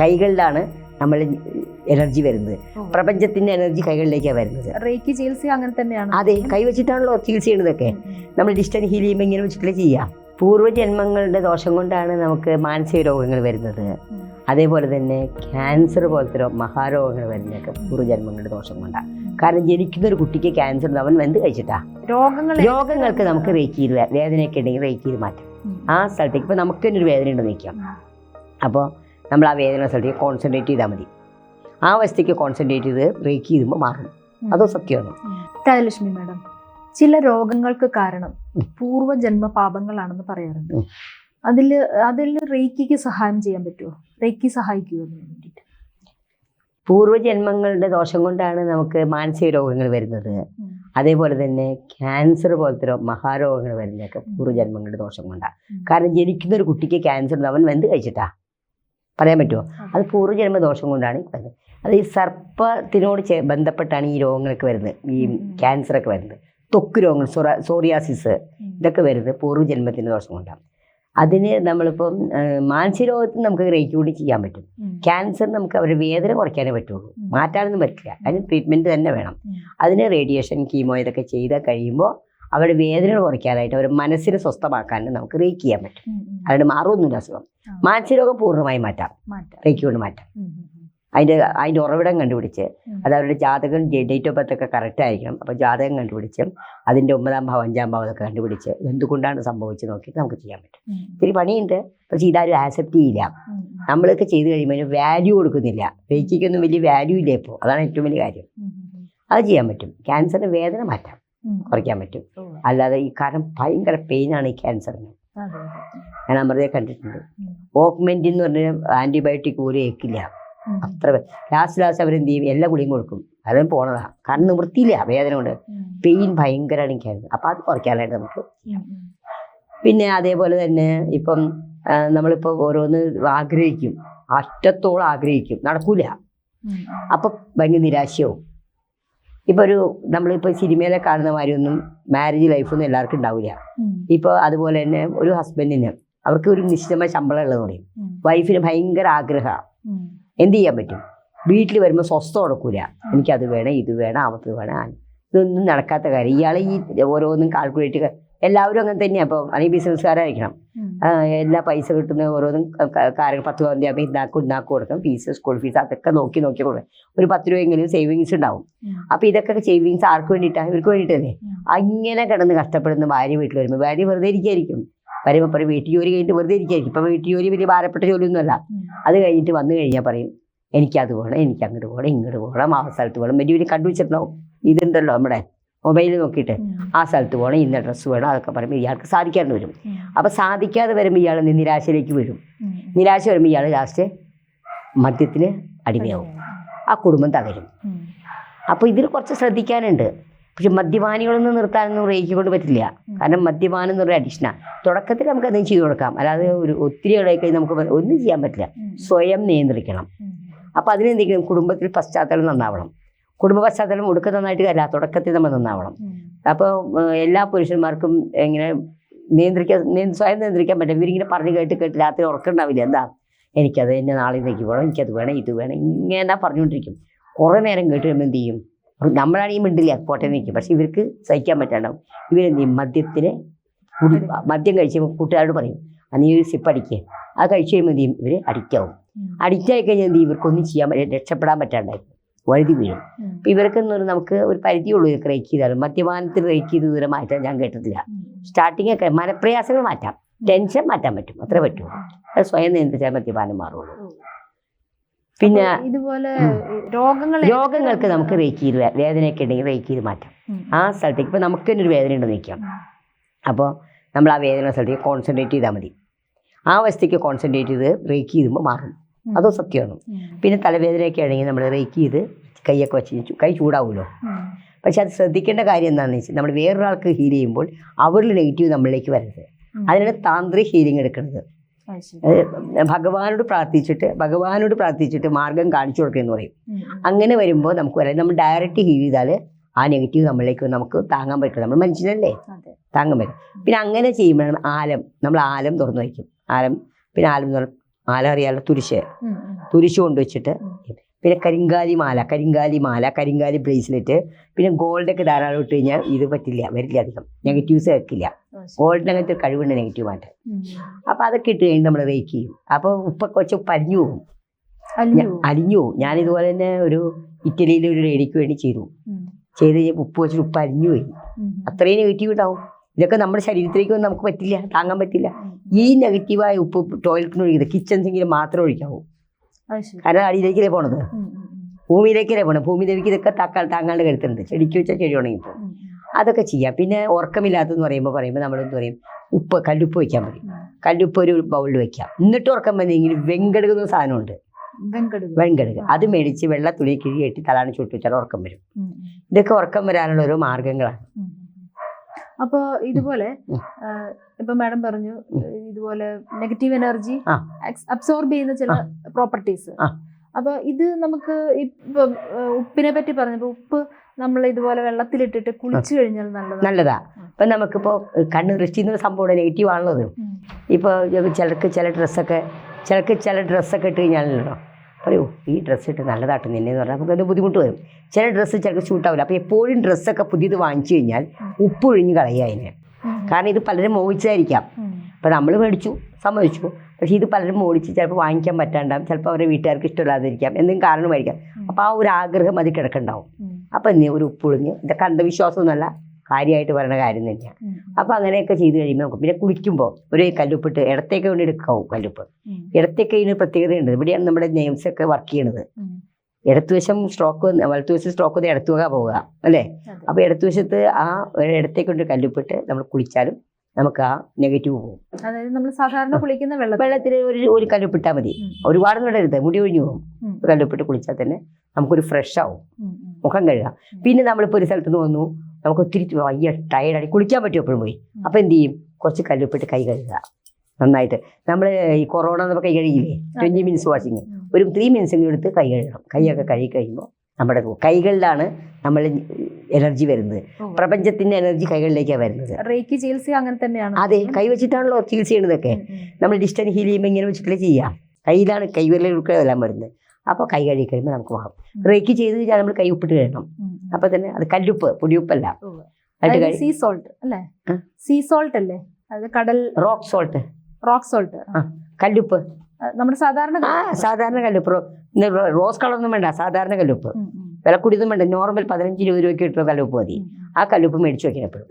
കൈകളിലാണ് നമ്മൾ എനർജി വരുന്നത്. പ്രപഞ്ചത്തിന്റെ എനർജി കൈകളിലേക്കാണ് വരുന്നത്. റേക്കി ചികിത്സ അങ്ങനെ തന്നെയാണ്. അതെ കൈ വെച്ചിട്ടാണല്ലോ ചികിത്സ ചെയ്യുന്നതൊക്കെ. നമ്മൾ ഡിസ്റ്റൻസ് ഹീൽ ചെയ്യുമ്പോൾ ഇങ്ങനെ വെച്ചിട്ടല്ലേ ചെയ്യാം പൂർവജന്മങ്ങളുടെ ദോഷം കൊണ്ടാണ് നമുക്ക് മാനസിക രോഗങ്ങൾ വരുന്നത്. അതേപോലെ തന്നെ ക്യാൻസർ പോലത്തെ മഹാരോഗങ്ങൾ വരുന്നതൊക്കെ പൂർവജന്മങ്ങളുടെ ദോഷം കൊണ്ടാണ്. കാരണം ജനിക്കുന്ന ഒരു കുട്ടിക്ക് ക്യാൻസർ അവൻ വെന്ത് കഴിച്ചിട്ടാ? രോഗങ്ങൾ രോഗങ്ങൾക്ക് നമുക്ക് റേക്കിയിൽ വേദനയൊക്കെ ഉണ്ടെങ്കിൽ റേക്കിയിൽ മാറ്റാം. ആ സ്ഥലത്തേക്ക് ഇപ്പം നമുക്ക് തന്നെ ഒരു വേദന ഉണ്ടെന്ന് നിൽക്കാം അപ്പോൾ നമ്മൾ ആ വേദന സ്ഥലത്തേക്ക് കോൺസെൻട്രേറ്റ് ചെയ്താൽ മതി. ആ അവസ്ഥയ്ക്ക് കോൺസെൻട്രേറ്റ് ചെയ്ത് ബ്രേക്ക് ചെയ്യുമ്പോൾ മാറും അതോ സത്യമാണ്. രാജലക്ഷ്മി മാഡം ചില രോഗങ്ങൾക്ക് കാരണം. പൂർവജന്മ പാപങ്ങളാണെന്ന് പറയാറുണ്ട്. അതിൽ അതിൽ അതിൽ റേക്കിക്ക് സഹായം ചെയ്യാൻ പറ്റുമോ? റേക്കി സഹായിക്കുമോ വേണ്ടിയിട്ട്? പൂർവജന്മങ്ങളുടെ ദോഷം കൊണ്ടാണ് നമുക്ക് മാനസിക രോഗങ്ങൾ വരുന്നത്. അതേപോലെ തന്നെ ക്യാൻസർ പോലത്തെ മഹാരോഗങ്ങൾ വരുന്നതൊക്കെ പൂർവജന്മങ്ങളുടെ ദോഷം കൊണ്ടാണ്. കാരണം ജനിക്കുന്ന ഒരു കുട്ടിക്ക് ക്യാൻസർ അവൻ വെന്ത് കഴിച്ചിട്ടാ. പറയാൻ പറ്റുമോ? അത് പൂർവജന്മ ദോഷം കൊണ്ടാണ് വരുന്നത് അത് ഈ സർപ്പത്തിനോട് ചേ ബന്ധപ്പെട്ടാണ് ഈ രോഗങ്ങളൊക്കെ വരുന്നത്. ഈ. ക്യാൻസറൊക്കെ വരുന്നത്. തൊക്ക് രോഗങ്ങൾ സൊറ സോറിയാസിസ്. ഇതൊക്കെ വരുന്നത് പൂർവജന്മത്തിന്റെ ദോഷം കൊണ്ടാണ്. അതിന് നമ്മളിപ്പം മാനസിക രോഗത്തിന് നമുക്ക് റേക്ക് കൂടി ചെയ്യാൻ പറ്റും. ക്യാൻസർ നമുക്ക് അവരുടെ വേദന കുറയ്ക്കാനേ പറ്റുള്ളൂ. മാറ്റാനൊന്നും പറ്റില്ല. അതിന് ട്രീറ്റ്മെന്റ് തന്നെ വേണം. അതിന് റേഡിയേഷൻ കീമോ ഇതൊക്കെ ചെയ്താൽ കഴിയുമ്പോൾ അവരുടെ വേദനകൾ കുറയ്ക്കാനായിട്ട് അവരുടെ മനസ്സിനെ സ്വസ്ഥമാക്കാൻ നമുക്ക് റേക്ക് ചെയ്യാൻ പറ്റും. അതുകൊണ്ട് മാറുമൊന്നുമില്ല അസുഖം. മാനസികരോഗം മാനസിക രോഗം പൂർണമായി മാറ്റാം. റീക്ക് കൊണ്ട് മാറ്റാം. അതിന്റെ അതിന്റെ ഉറവിടം കണ്ടുപിടിച്ച് അത് അവരുടെ ജാതകം ഡേറ്റ് ഓഫ് ബർത്ത് ഒക്കെ കറക്റ്റ് ആയിരിക്കണം. അപ്പോൾ ജാതകം കണ്ടുപിടിച്ച് അതിന്റെ ഒമ്പതാം ഭാവം അഞ്ചാം ഭാവം ഒക്കെ കണ്ടുപിടിച്ച് എന്തുകൊണ്ടാണ് സംഭവിച്ചത് നോക്കിയിട്ട് നമുക്ക് ചെയ്യാൻ പറ്റും. ഇത്തിരി പണിയുണ്ട്. പക്ഷേ ഇതാരും ആക്സെപ്റ്റ് ചെയ്യില്ല. നമ്മളൊക്കെ ചെയ്ത് കഴിയുമ്പോൾ അതിന് വാല്യൂ കൊടുക്കുന്നില്ല. വെയ്ക്കൊന്നും വലിയ വാല്യൂ ഇല്ല ഇപ്പോൾ അതാണ് ഏറ്റവും വലിയ കാര്യം. അത് ചെയ്യാൻ പറ്റും. ക്യാൻസറിന് വേദന മാറ്റാം. കുറയ്ക്കാൻ പറ്റും. അല്ലാതെ ഈ കാരണം ഭയങ്കര പെയിനാണ് ഈ ക്യാൻസറിന്. ഞാൻ അമൃതയെ കണ്ടിട്ടുണ്ട്. ഓഗ്മെന്റ് എന്ന് പറഞ്ഞ ആന്റിബയോട്ടിക് പോലും ഏക്കില്ല. അത്ര ലാസ്റ്റ് ലാസ്റ്റ് അവരെന്ത് ചെയ്യും? എല്ലാ ഗുളിയും കൊടുക്കും. അതും പോണതാ. കാരണം നിവൃത്തിയില്ല വേദന കൊണ്ട്. പെയിൻ ഭയങ്കരമാണ് ക്യാൻസർ അപ്പോൾ അത് കുറയ്ക്കാനായിട്ട് നമുക്ക്. പിന്നെ അതേപോലെ തന്നെ ഇപ്പം നമ്മളിപ്പോ നമ്മളിപ്പോൾ ഓരോന്ന് ആഗ്രഹിക്കും. അറ്റത്തോളം ആഗ്രഹിക്കും. നടക്കൂല. അപ്പൊ അപ്പം ഭയങ്കര നിരാശയാവും. ഇപ്പോൾ ഒരു നമ്മളിപ്പോൾ സിനിമയിലെ കാണുന്ന മാതിരിയൊന്നും മാരേജ് ലൈഫൊന്നും എല്ലാവർക്കും ഉണ്ടാവില്ല ഇപ്പൊ ഇപ്പോൾ അതുപോലെ തന്നെ ഒരു ഹസ്ബൻഡിന് അവർക്ക് ഒരു നിശ്ചിതമായ ശമ്പളം ഉള്ളത് പറയും വൈഫിന് ഭയങ്കര ആഗ്രഹമാണ് എന്ത് ചെയ്യാൻ പറ്റും? വീട്ടിൽ വരുമ്പോൾ സ്വസ്ഥം കൊടുക്കൂല എനിക്കത് വേണം ഇത് വേണം അവർക്ക് വേണം. ഇതൊന്നും നടക്കാത്ത കാര്യം. ഇയാളെ ഈ ഓരോന്നും കാൽക്കുലേറ്റ് എല്ലാവരും അങ്ങനെ തന്നെയാണ് അപ്പോൾ അല്ലെങ്കിൽ ബിസിനസ്സുകാരായിരിക്കണം. എല്ലാ പൈസ കിട്ടുന്ന ഓരോന്നും കാര്യങ്ങൾ പത്ത് പതിനഞ്ച് ആകുമ്പോൾ ഇന്നാക്കും ഉണ്ടാക്കി കൊടുക്കണം ഫീസ് സ്കൂൾ ഫീസ് അതൊക്കെ നോക്കി നോക്കി കൊടുക്കണം ഒരു പത്ത് രൂപയെങ്കിലും സേവിങ്സ് ഉണ്ടാവും. അപ്പോൾ ഇതൊക്കെ സേവിങ്സ് ആർക്ക് വേണ്ടിയിട്ടാണ് ഇവർക്ക് വേണ്ടിയിട്ടല്ലേ? അങ്ങനെ കിടന്ന് കഷ്ടപ്പെടുന്ന ഭാര്യ വീട്ടിൽ വരുമ്പോൾ ഭാര്യ വെറുതെ ഇരിക്കായിരിക്കും. വരുമ്പോൾ പറയും വീട്ടു ജോലി കഴിഞ്ഞിട്ട് വെറുതെ ഇരിക്കായിരിക്കും. ഇപ്പം വീട്ടു ജോലി വലിയ ഭാരപ്പെട്ട ജോലിയൊന്നുമല്ല. അത് കഴിഞ്ഞിട്ട് വന്നു കഴിഞ്ഞാൽ പറയും എനിക്കത് പോകണം എനിക്ക് അങ്ങോട്ട് പോകണം ഇങ്ങോട്ട് പോകണം ആ സ്ഥലത്ത് പോകണം വലിയ വലിയ കണ്ടുവച്ചിട്ടുണ്ടാവും ഇതുണ്ടല്ലോ നമ്മുടെ മൊബൈലിൽ നോക്കിയിട്ട് ആ സ്ഥലത്ത് പോകണം ഇന്ന ഡ്രസ്സ് വേണം അതൊക്കെ പറയുമ്പോൾ ഇയാൾക്ക് സാധിക്കാണ്ട് വരും. അപ്പം അപ്പോൾ സാധിക്കാതെ വരുമ്പോൾ ഇയാൾ നിരാശയിലേക്ക് വരും നിരാശ വരുമ്പോൾ ഇയാൾ ലാസ്റ്റ് മദ്യത്തിന് അടിമയാവും. ആ കുടുംബം തകരും. അപ്പോൾ ഇതിൽ കുറച്ച് ശ്രദ്ധിക്കാനുണ്ട്. പക്ഷെ മദ്യപാനികളൊന്നും നിർത്താനൊന്നും റേക്ക് കൊണ്ട് പറ്റില്ല. കാരണം മദ്യപാനം എന്ന് പറയുന്ന അഡീഷനാണ് തുടക്കത്തിൽ നമുക്ക് എന്തെങ്കിലും ചെയ്തു കൊടുക്കാം. അല്ലാതെ ഒരു ഒത്തിരി ഇടയിൽ കഴിഞ്ഞ് നമുക്ക് ഒന്നും ചെയ്യാൻ പറ്റില്ല. സ്വയം നിയന്ത്രിക്കണം. അപ്പോൾ അതിനെന്തെങ്കിലും കുടുംബത്തിൽ പശ്ചാത്തലം നന്നാവണം. കുടുംബ പശ്ചാത്തലം ഒടുക്ക നന്നായിട്ട് കാര്യമില്ല തുടക്കത്തിൽ നമ്മൾ നന്നാവണം. അപ്പോൾ എല്ലാ പുരുഷന്മാർക്കും ഇങ്ങനെ നിയന്ത്രിക്കാൻ നിയ- സ്വയം നിയന്ത്രിക്കാൻ പറ്റും ഇവരിങ്ങനെ പറഞ്ഞ് കേട്ട് കേട്ട് രാത്രി ഉറക്കണ്ടാവില്ല എന്താ? എനിക്കത് എന്നെ നാളെ ഇതേക്ക് വേണം എനിക്കത് വേണം ഇത് വേണം ഇങ്ങനെ പറഞ്ഞുകൊണ്ടിരിക്കും. കുറേ നേരം കേട്ട് കഴിയുമ്പോൾ എന്ത് ചെയ്യും? നമ്മളാണ് ഈ മിണ്ടില്ല കോട്ടയം നിൽക്കും പക്ഷെ ഇവർക്ക് സഹിക്കാൻ പറ്റാണ്ടാവും. ഇവരെന്ത് ചെയ്യും? മദ്യത്തിന് മദ്യം കഴിച്ച് കൂട്ടുകാരോട് പറയും "ആ, നീ ഒരു സിപ്പ് അടിക്കുക അത് കഴിച്ച് കഴിയുമ്പോൾ എന്ത് ചെയ്യും? ഇവർ അഡിക്റ്റാവും. അഡിക്റ്റായി കഴിഞ്ഞാൽ എന്ത് ചെയ്യും? ഇവർക്കൊന്നും ചെയ്യാൻ പറ്റില്ല രക്ഷപ്പെടാൻ പറ്റാണ്ടായി. വഴുതി വീഴും അപ്പൊ അപ്പം ഇവർക്ക് എന്നൊരു നമുക്ക് ഒരു പരിധിയുള്ളൂ ഇതൊക്കെ റേക്ക് ചെയ്താലും. മദ്യപാനത്തിൽ റേക്ക് ചെയ്ത് ദൂരം മാറ്റാൻ ഞാൻ കേട്ടിട്ടില്ല. സ്റ്റാർട്ടിങ്ങൊക്കെ മനപ്രയാസങ്ങൾ മാറ്റാം. ടെൻഷൻ മാറ്റാൻ പറ്റും. അത്രേ പറ്റുള്ളൂ. അത് സ്വയം നിയന്ത്രിച്ചാൽ മദ്യപാനം മാറുള്ളൂ. പിന്നെ ഇതുപോലെ. രോഗങ്ങൾ രോഗങ്ങൾക്ക് നമുക്ക് റേക്ക് ചെയ്ത് വേദനയൊക്കെ ഉണ്ടെങ്കിൽ റേക്ക് ചെയ്ത് മാറ്റാം. ആ സ്ഥലത്തേക്ക് ഇപ്പൊ നമുക്ക് തന്നെ ഒരു വേദന ഉണ്ടെന്ന് നിൽക്കാം. അപ്പോൾ നമ്മൾ ആ വേദന സ്ഥലത്തേക്ക് കോൺസെൻട്രേറ്റ് ചെയ്താൽ മതി. ആ അവസ്ഥയ്ക്ക് കോൺസെൻട്രേറ്റ് ചെയ്ത് റേക്ക് ചെയ്യുമ്പോൾ മാറും. അതോ സത്യമാണ്. പിന്നെ തലവേദനയൊക്കെ ആണെങ്കിൽ നമ്മൾ റേക്ക് ചെയ്ത് കൈയൊക്കെ വെച്ച് കൈ ചൂടാവുമല്ലോ പക്ഷെ അത് ശ്രദ്ധിക്കേണ്ട കാര്യം എന്താണെന്ന് വെച്ചാൽ നമ്മൾ വേറൊരാൾക്ക് ഹീൽ ചെയ്യുമ്പോൾ അവരുടെ നെഗറ്റീവ് നമ്മളിലേക്ക് വരരുത്. അതിനാണ് താന്ത്രിക ഹീലിംഗ് എടുക്കുന്നത്. ഭഗവാനോട് പ്രാർത്ഥിച്ചിട്ട് ഭഗവാനോട് പ്രാർത്ഥിച്ചിട്ട് മാർഗം കാണിച്ചു കൊടുക്കുക എന്ന് പറയും. അങ്ങനെ വരുമ്പോൾ നമുക്ക് വരാം. നമ്മൾ ഡയറക്റ്റ് ഹീൽ ചെയ്താൽ ആ നെഗറ്റീവ് നമ്മളിലേക്ക് നമുക്ക് താങ്ങാൻ പറ്റില്ല. നമ്മൾ മനുഷ്യനല്ലേ? താങ്ങാൻ പറ്റും പിന്നെ അങ്ങനെ ചെയ്യുമ്പോഴാണ് ആലം. നമ്മൾ ആലം തുറന്നു വയ്ക്കും. ആലം പിന്നെ ആലം തുറ മാല അറിയാലോ തുരിശ്. തുരിശ് കൊണ്ടുവച്ചിട്ട് പിന്നെ കരിങ്കാലി മാല കരിങ്കാലി മാല കരിങ്കാലി ബ്രേസ്ലെറ്റ് പിന്നെ ഗോൾഡൊക്കെ ധാരാളം ഇട്ട് കഴിഞ്ഞാൽ ഇത് പറ്റില്ല വരില്ല അധികം. നെഗറ്റീവ്സ് വെക്കില്ല ഓ, ഗോൾഡിന് അങ്ങനത്തെ ഒരു കഴിവുണ്ട് നെഗറ്റീവ് ആയിട്ട്. അപ്പോൾ അതൊക്കെ ഇട്ട് കഴിഞ്ഞ് നമ്മൾ വെയ്ക്ക് ചെയ്യും. അപ്പോൾ ഉപ്പൊക്കെ വെച്ച് ഉപ്പ് അലിഞ്ഞു പോകും. അലിഞ്ഞു പോകും. ഞാനിതുപോലെ തന്നെ ഒരു ഇറ്റലിയിലെ ഒരു ലേഡിക്ക് വേണ്ടി ചെയ്തു. ചെയ്ത് കഴിഞ്ഞാൽ ഉപ്പ് വെച്ചിട്ട് ഉപ്പ് അലിഞ്ഞു പോയി. അത്രയും നെഗറ്റീവ് ഉണ്ടാവും. ഇതൊക്കെ നമ്മുടെ ശരീരത്തിലേക്ക് ഒന്നും നമുക്ക് പറ്റില്ല താങ്ങാൻ പറ്റില്ല. ഈ നെഗറ്റീവായ ഉപ്പ് ടോയ്ലറ്റിന് ഒഴിക്കുന്നത് കിച്ചൺ സിങ്കിൽ മാത്രം ഒഴിക്കാവൂ. കാരണം അടിയിലേക്കല്ലേ പോണത്. ഭൂമിയിലേക്കല്ലേ പോണത്? ഭൂമി ദേവിക്ക് ഇതൊക്കെ താക്കാൻ താങ്ങാണ്ട് കരുത്തുണ്ട് ചെടിക്ക് വെച്ചാൽ ചെടി ഉണങ്ങിപ്പോൾ അതൊക്കെ ചെയ്യാം. പിന്നെ ഉറക്കമില്ലാത്തെന്ന് പറയുമ്പോൾ പറയുമ്പോൾ നമ്മളെന്ത് പറയും? ഉപ്പ് കല്ലുപ്പ് വെക്കാൻ പറയും. കല്ലുപ്പ് ഒരു ബൗളിൽ വെക്കാം എന്നിട്ട് ഉറക്കം വന്നെങ്കിൽ വെങ്കടുക എന്ന സാധനമുണ്ട്. വെങ്കടുക. അത് മേടിച്ച് വെള്ള തുണി കിഴി കെട്ടി തലാണ് ചുട്ടു വെച്ചാൽ ഉറക്കം വരും. ഇതൊക്കെ ഉറക്കം വരാനുള്ള ഓരോ മാർഗങ്ങളാണ്. അപ്പോ ഇതുപോലെ ഇപ്പൊ മാഡം പറഞ്ഞു ഇതുപോലെ നെഗറ്റീവ് എനർജി അബ്സോർബ് ചെയ്യുന്ന ചില പ്രോപ്പർട്ടീസ്. അപ്പൊ ഇത് നമുക്ക് ഇപ്പൊ ഉപ്പിനെ പറ്റി പറഞ്ഞപ്പോ ഉപ്പ് നമ്മൾ ഇതുപോലെ വെള്ളത്തിലിട്ടിട്ട് കുളിച്ചു കഴിഞ്ഞാൽ നല്ലതാണ് നല്ലതാ. ഇപ്പം നമുക്കിപ്പോൾ കണ്ണ് ദൃഷ്ടി എന്നൊരു സംഭവം നെഗറ്റീവ് ആണല്ലോ ഇപ്പൊ ഇപ്പോൾ ചിലർക്ക് ചില ഡ്രസ്സൊക്കെ ചിലർക്ക് ചില ഡ്രസ്സൊക്കെ ഇട്ട് കഴിഞ്ഞാലല്ലോ പറയൂ ഈ ഡ്രസ്സ് ഇട്ട് നല്ലതായിട്ട് നിന്നെ എന്ന് പറഞ്ഞാൽ നമുക്ക് അത് ബുദ്ധിമുട്ട് വരും. ചില ഡ്രസ്സ് ചിലപ്പോൾ ഷൂട്ടാവില്ല അപ്പോൾ എപ്പോഴും ഡ്രസ്സൊക്കെ പുതിയത് വാങ്ങിച്ചു കഴിഞ്ഞാൽ ഉപ്പൊഴിഞ്ഞ് കളയുക അതിനെ. കാരണം ഇത് പലരും മോഹിച്ചതായിരിക്കാം. അപ്പോൾ നമ്മൾ മേടിച്ചു സമ്മതിച്ചു. പക്ഷേ ഇത് പലരും മോടിച്ച് ചിലപ്പോൾ വാങ്ങിക്കാൻ പറ്റാണ്ടാവും ചിലപ്പോൾ അവരുടെ വീട്ടുകാർക്ക് ഇഷ്ടമില്ലാതിരിക്കാം എന്തെങ്കിലും കാരണമായിരിക്കാം. അപ്പോൾ ആ ഒരു ആഗ്രഹം അത് കിടക്കണ്ടാവും അപ്പം എന്നെ? ഒരു ഉപ്പൊഴിഞ്ഞ് ഇതൊക്കെ അന്ധവിശ്വാസമൊന്നുമല്ല. കാര്യമായിട്ട് പറയുന്ന കാര്യം തന്നെയാണ്. അപ്പോൾ അങ്ങനെയൊക്കെ ചെയ്ത് കഴിയുമ്പോൾ നമുക്ക് പിന്നെ കുളിക്കുമ്പോൾ ഒരു കല്ലുപ്പിട്ട് ഇടത്തേക്ക് വേണ്ടി എടുക്കാവും കല്ലുപ്പ്. ഇടത്തേക്ക് ഇതിന് പ്രത്യേകതയുണ്ട്. ഇവിടെയാണ് നമ്മുടെ നെയിംസ് ഒക്കെ വർക്ക് ചെയ്യണത്. ഇടത്തുവശം സ്ട്രോക്ക് വലത്തുവശം സ്ട്രോക്ക് വന്ന് ഇടത്തുക പോവുക. അല്ലേ? അപ്പോൾ ഇടത്തുവശത്ത് ആ ഇടത്തേക്ക് കൊണ്ട് കല്ലുപ്പിട്ട് നമ്മൾ കുളിച്ചാലും നമുക്ക് ആ നെഗറ്റീവ് പോകും. അതായത് നമ്മൾ സാധാരണ കുളിക്കുന്ന വെള്ളം വെള്ളത്തിൽ ഒരു ഒരു കല്ലുപ്പിട്ടാൽ മതി. ഒരുപാട് ഇടരുത് മുടി ഒഴിഞ്ഞു പോകും. കല്ലുപ്പിട്ട് കുളിച്ചാൽ തന്നെ നമുക്കൊരു ഫ്രഷ് ആവും. മുഖം കഴുകാം. പിന്നെ നമ്മളിപ്പോൾ ഒരു സ്ഥലത്ത് നിന്ന് വന്നു. നമുക്ക് ഒത്തിരി വയ്യ ടയർഡായി കുളിക്കാൻ പറ്റും എപ്പോഴും പോയി. അപ്പോൾ എന്ത് ചെയ്യും? കുറച്ച് കല്ലുപ്പിട്ട് കൈ കഴുകുക. നന്നായിട്ട്. നമ്മൾ ഈ കൊറോണ നമ്മൾ കൈ കഴുകിയില്ലേ? Twenty minutes washing. ഒരു ത്രീ മിനിറ്റ്സെങ്കിലും എടുത്ത് കൈ കഴുകണം. കൈയൊക്കെ കഴുകി കഴിയുമ്പോൾ നമ്മുടെ കൈകളിലാണ് നമ്മൾ എനർജി വരുന്നത്. പ്രപഞ്ചത്തിന്റെ പ്രപഞ്ചത്തിന്റെ എനർജി കൈകളിലേക്കാണ് വരുന്നത്. റേക്കി ചികിത്സ അങ്ങനെ തന്നെയാണ്? അതെ കൈ വെച്ചിട്ടാണല്ലോ ചികിത്സ ചെയ്യുന്നതൊക്കെ. നമ്മൾ ഡിസ്റ്റൻസ് ഹീൽ ചെയ്യുമ്പോൾ ഇങ്ങനെ വെച്ചിട്ടല്ലേ ചെയ്യാം. കയ്യിലാണ് കൈവിരലെല്ലാം വരുന്നത്. അപ്പോൾ കൈ കഴുകി കഴിയുമ്പോൾ നമുക്ക് മാറും റേക്ക് ചെയ്ത് കഴിഞ്ഞാൽ നമ്മൾ കൈ ഉപ്പിട്ട് കഴിയണം. അപ്പോൾ തന്നെ അത് കല്ലുപ്പ് പൊടിയുപ്പല്ല. സീ സോൾട്ട് അല്ലേ? സീ സോൾട്ട് അല്ലേ? അത് കടൽ റോക്ക് സോൾട്ട് റോക്ക് സോൾട്ട് കല്ലുപ്പ്. നമ്മുടെ സാധാരണ സാധാരണ കല്ലുപ്പ്. റോസ് കളർ ഒന്നും കളറൊന്നും വേണ്ട സാധാരണ കല്ലുപ്പ്. വില കൂടിയതും വേണ്ട നോർമൽ പതിനഞ്ച് ഇരുപത് രൂപയ്ക്ക് കിട്ടുന്ന കല്ലുപ്പ് മതി. ആ കല്ലുപ്പ് മേടിച്ചു വെക്കണം എപ്പോഴും.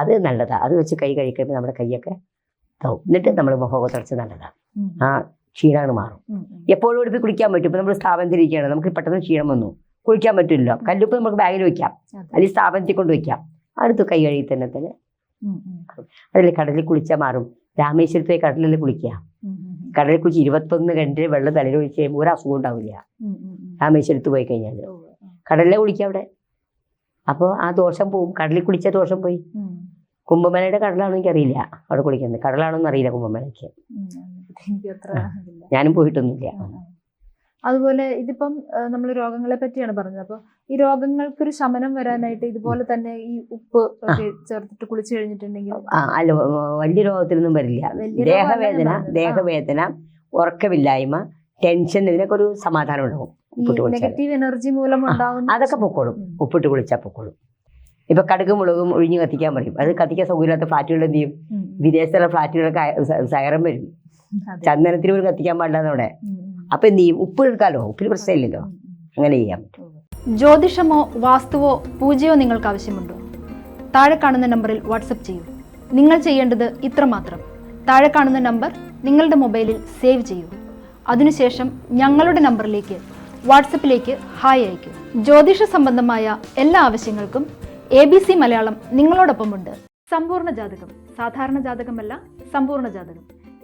അത് നല്ലതാണ് അത് വെച്ച് കൈ കഴിക്കുമ്പോൾ നമ്മുടെ കൈയൊക്കെ താവും എന്നിട്ട് നമ്മൾ മുഖമൊക്കെ തുടച്ച് നല്ലതാണ് ആ ക്ഷീണമാണ് മാറും. എപ്പോഴും എടുത്ത് കുളിക്കാൻ പറ്റും. ഇപ്പം നമ്മൾ സ്ഥാപനത്തിലിരിക്കുകയാണ് നമുക്ക് പെട്ടെന്ന് ക്ഷീണം വന്നു. കുളിക്കാൻ പറ്റില്ല. കല്ലുപ്പ് നമുക്ക് ബാഗിൽ വെക്കാം. അല്ലെങ്കിൽ സ്ഥാപനത്തിൽ കൊണ്ട് വെക്കാം. അടുത്ത് കൈ കഴുകി തന്നെ തന്നെ അതല്ലേ. കടലിൽ കുളിച്ചാൽ മാറും. രാമേശ്വരത്തെ കടലിൽ കുളിക്കുക. കടലിൽ കുളിച്ച് ഇരുപത്തൊന്ന് കണ്ടിൽ വെള്ളം തലയിൽ ഒഴിച്ച് കഴിയുമ്പോൾ ഒരു അസുഖം ഉണ്ടാവില്ല. രാമേശ്വരത്ത് പോയി കഴിഞ്ഞാൽ. കടലിലെ കുളിക്കുക അവിടെ. അപ്പോൾ ആ ദോഷം പോവും. കടലിൽ കുളിച്ച ദോഷം പോയി. കുംഭമേളയുടെ കടലാണോ എനിക്കറിയില്ല. അവിടെ കുളിക്കുന്നത്. കടലാണോന്ന് അറിയില്ല കുംഭമേളയ്ക്ക് ഞാനും പോയിട്ടൊന്നുമില്ല. അതുപോലെ ഇതിപ്പം നമ്മൾ രോഗങ്ങളെ പറ്റിയാണ് പറഞ്ഞത്. അപ്പൊ ഈ രോഗങ്ങൾക്കൊരു ശമനം വരാനായിട്ട് ഇതുപോലെ തന്നെ ഈ ഉപ്പ് ഒക്കെ ചേർത്തിട്ട് കുളിച്ചു കഴിഞ്ഞിട്ടുണ്ടെങ്കിൽ അല്ല വലിയ രോഗത്തിലൊന്നും വരില്ല. ദേഹവേദന ദേഹവേദന ഉറക്കമില്ലായ്മ ടെൻഷൻ ഇതിനൊക്കെ ഒരു സമാധാനം ഉണ്ടാവും നെഗറ്റീവ് എനർജി മൂലം ഉണ്ടാവുന്ന അതൊക്കെ പൊക്കോളും. ഉപ്പിട്ട് കുളിച്ചാൽ പൊക്കോളും. ഇപ്പൊ കടുക് മുളകും ഒഴിഞ്ഞ് കത്തിക്കാൻ പറയും. അത് കത്തിക്കാൻ സൗകര്യമില്ലാത്ത ഫ്ലാറ്റുകൾ എന്ത് ചെയ്യും. വിദേശത്തുള്ള ഫ്ലാറ്റുകളൊക്കെ അയ- സൈറം വരും. ചന്ദനത്തിന് പോലും കത്തിക്കാൻ പാടില്ല അവിടെ. അപ്പൊ എന്ത് ചെയ്യും? ഉപ്പ് എടുക്കാലോ? ഉപ്പിൽ പ്രശ്നമില്ലല്ലോ. അങ്ങനെ ചെയ്യാം. ജ്യോതിഷമോ വാസ്തുവോ പൂജയോ നിങ്ങൾക്ക് ആവശ്യമുണ്ടോ? താഴെ കാണുന്ന നമ്പറിൽ വാട്സപ്പ് ചെയ്യൂ. നിങ്ങൾ ചെയ്യേണ്ടത് ഇത്രമാത്രം താഴെ കാണുന്ന നമ്പർ നിങ്ങളുടെ മൊബൈലിൽ സേവ് ചെയ്യൂ. അതിനുശേഷം ഞങ്ങളുടെ നമ്പറിലേക്ക് വാട്സപ്പിലേക്ക് ഹായ് അയയ്ക്കൂ. ജ്യോതിഷ സംബന്ധമായ എല്ലാ ആവശ്യങ്ങൾക്കും എ ബി സി മലയാളം നിങ്ങളോടൊപ്പമുണ്ട്. സമ്പൂർണ ജാതകം. സാധാരണ ജാതകമല്ല സമ്പൂർണ ജാതകം.